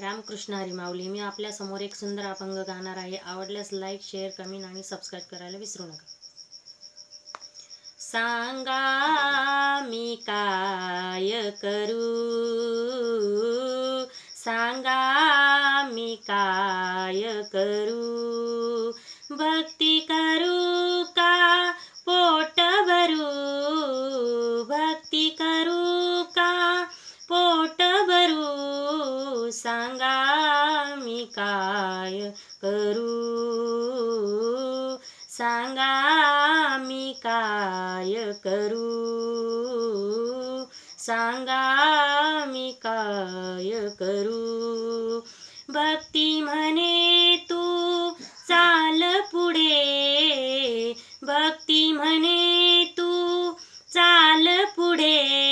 रामकृष्ण हरी माऊली मी आपल्यासमोर एक सुंदर अभंग गाणार आहे. आवडल्यास लाईक शेअर कमेंट आणि सबस्क्राईब करायला विसरू नका. सांगा मी काय करू? सांगा मी काय करू? करू? सांगा मी काय करू? सांगा मी काय करू? भक्ती म्हणे तू चाल पुढे. भक्ती म्हणे तू चाल पुढे.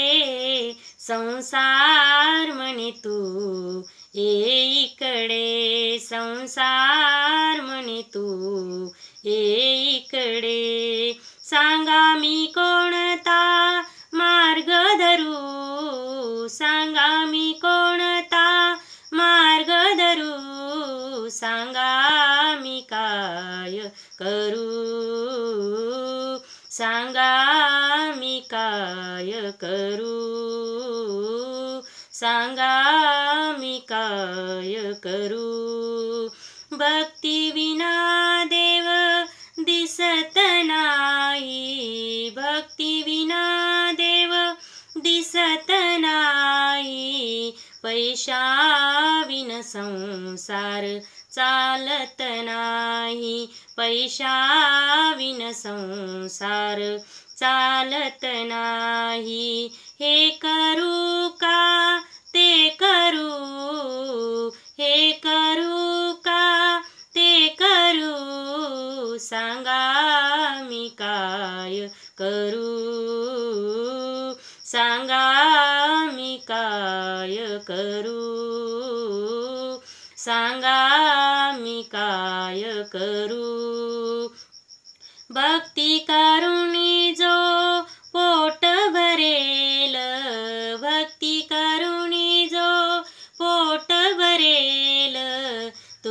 संसार म्हणे तू संसार म्हणे तू. ये इकडे सांगा मी कोणता मार्ग धरू? सांगा मी कोणता मार्ग धरू? सांगा मी काय करू? सांगा मी काय करू? सांगा मी काय करू? विना देव दिसत नाही. भक्ती विना देव दिसत नाही. पैशा विन संसार चालत नाही. पैशा विन संसार चालत नाही. हे करू का? ते करू करू. काय करू. सांगा मी काय करू. सांगा मी काय करू. भक्ती करुणी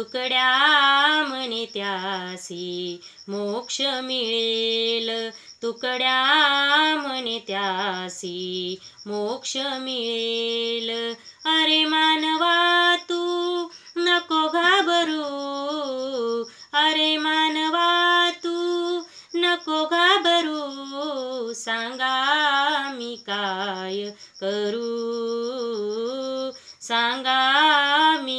तुकड्या म्हणे त्यासी मोक्ष मिळेल. तुकड्या म्हणे त्यासी मोक्ष मिळेल. अरे मानवा तू नको घाबरू. अरे मानवा तू नको घाबरू. सांगा मी काय करू? सांगा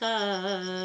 নমস্কার